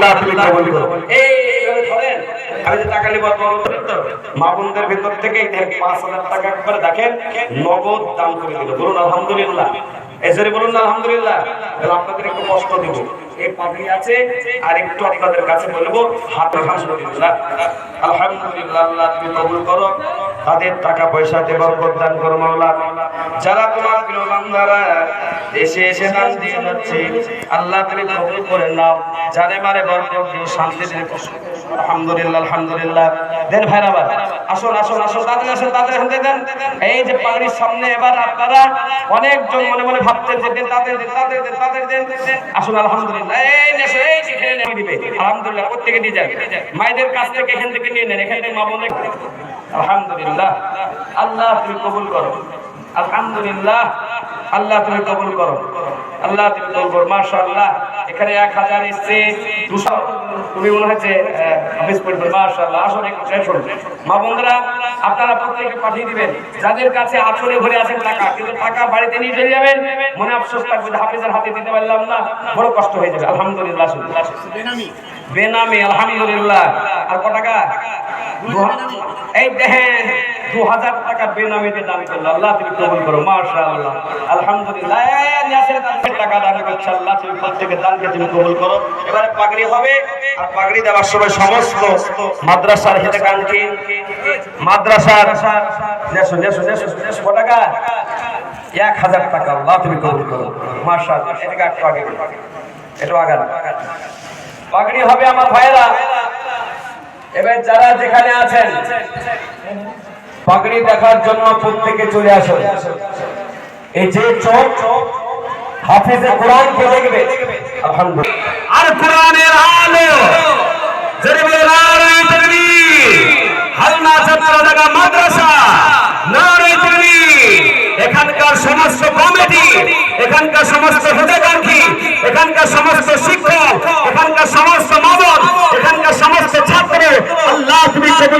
আল্লাহ তুমি কবুল করো? এইভাবে ধরেন আমি যে মা বোনদের ভেতর থেকে এই পাঁচ হাজার টাকা একবারে দেখেন নগদ দান করে দিল। বলুন আলহামদুলিল্লাহ। বলুন আলহামদুলিল্লাহ। তাহলে আপনাদের একটু কষ্ট দেব। এই পাখি আছে আর একটু আপনাদের কাছে বলব হাত আলহামদুলিল্লাহ আলহামদুলিল্লাহ আল্লাহ তুমি কবুল করো। তাদের টাকা পয়সা দেবার দান করো মাওলা যারা তোমার প্রিয় বান্দারা দেশে এসে দান দিয়ে যাচ্ছে আল্লাহ তুমি কবুল করে নাও জানে মারে বরকত দিও শান্তি দিয়ে আলহামদুলিল্লাহ আলহামদুলিল্লাহ দেন ভাই আসুন আসুন আসুন তাদের আসুন তাদের হাতে দেন এই যে পাগড়ির সামনে এবার আপনারা অনেকজন মনে মনে ভাবছেন যে দেন তাদের দেন তাদের দেন তাদের দেন আসুন আলহামদুলিল্লাহ এই যে এই যে নেমে দিবে আলহামদুলিল্লাহ প্রত্যেকে দিয়ে যান মায়েদের কাছ থেকে এখান থেকে নিয়ে নেন এখান থেকে মা বোনের আলহামদুলিল্লাহ আল্লাহ তুমি কবুল করো। আলহামদুলিল্লাহ, আল্লাহ তুমি কবুল করো। আল্লাহ তুমি কবুল করো। মাশাআল্লাহ, এখানে এক হাজার এসছে দুশো। তুমি মনে হচ্ছে অফিস পড়বে মাশাআল্লাহ একটু মা বন্ধুরা আপনারা প্রত্যেকে পাঠিয়ে দিবেন। যাদের কাছে আচরে ভরে আছেন টাকা, কিন্তু টাকা বাড়িতে নিয়ে চলে যাবেন, মনে আফসোস থাকবে হাফিজের হাতে দিতে পারলাম না। বড় কষ্ট হয়ে যাবে। আলহামদুলিল্লাহ বেনামি, আলহামদুলিল্লাহ। আর ক টাকা? এই দেখেন, দু হাজার টাকা বেনামিতে দান করল। আল্লাহ তুমি কবুল করো, মাশাআল্লাহ। আলহামদুলিল্লাহ। এই নিয়াসের দানের টাকা দান করছে, আল্লাহ তুমি প্রত্যেকের দানকে তুমি কবুল করো। এবারে পাগড়ি হবে, আর পাগড়ি দেওয়ার সময় সমস্ত মাদ্রাসার হিতাকাঙ্ক্ষী, মাদ্রাসার নেশো নেশো নেশো নেশো টাকা? এক হাজার টাকা, আল্লাহ তুমি কবুল করো। মাশাআল্লাহ এটাকে একটু আগে। একটু আগান। পাগড়ি হবে আমার ভাইরা এবার যারা যেখানে আছেন, পাগড়ি দেখার জন্য প্রত্যেকে চলে আসুন। এই যে চোখ, হাফিজে কোরআন কে দেখবে। আলহামদুলিল্লাহ। আর কোরআনের আলো যদি বলে নারে তাকবীর। হালনা ছাত্র জায়গা মাদ্রাসা নারে তাকবীর এখানকার সমস্ত কমিটি এখানকার সমস্ত হিতাকাঙ্ক্ষী এখানকার সমস্ত শিক্ষক এখানকার সমস্ত মাদক এখানকার সমস্ত ছাত্র আল্লাহ তুমি কবুল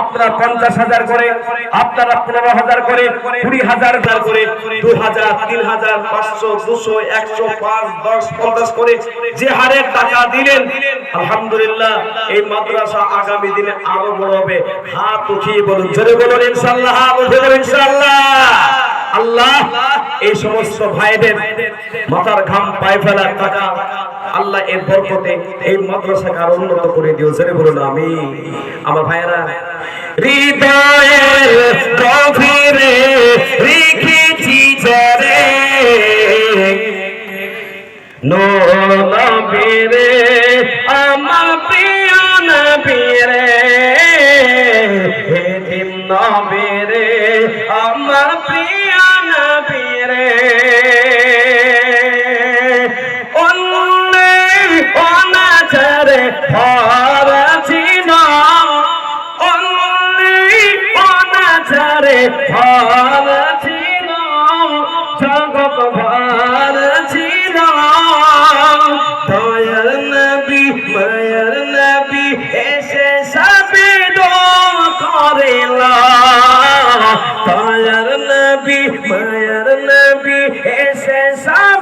আপনারা পঞ্চাশ হাজার করে, আপনারা পনেরো হাজার করে, কুড়ি হাজার হাজার করে, দু হাজার, তিন হাজার, পাঁচশো, দুশো, একশো, পাঁচ, দশ, পঞ্চাশ করে যে হারে টাকা দিলেন, আলহামদুলিল্লাহ এই মাদ্রাসা আগামী দিনে আরও বড় হবে। হাত উঠিয়ে বলুন, জোরে বলুন ইনশাল্লাহ উঠে বলুন ইনশাল্লাহ আল্লাহ, এই সমস্ত ভাইদের মাথার ঘাম পায়ে ফেলার টাকা আল্লাহ এর বরকতে এই মাদ্রাসাকে আরও উন্নত করে দিও। জোরে বলুন আমি আমার ভাইয়েরা হৃদয়ের গভীরে রেখেছি যারে নবীরে আমার প্রিয় নবীরে অনাচারে ভালো ছিল, জগৎ ভালো ছিল। দয়াল নবী মায়াল নবী এসে সাবিদ করেলা। দয়াল নবী মায়াল নবী এসে সাবিদ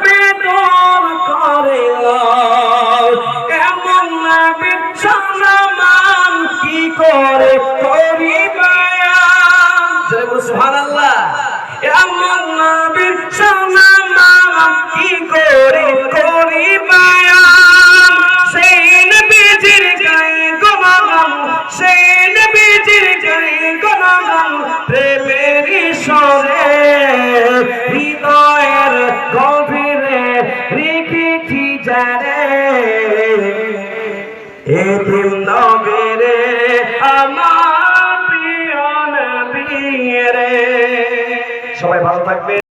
যারে এদিন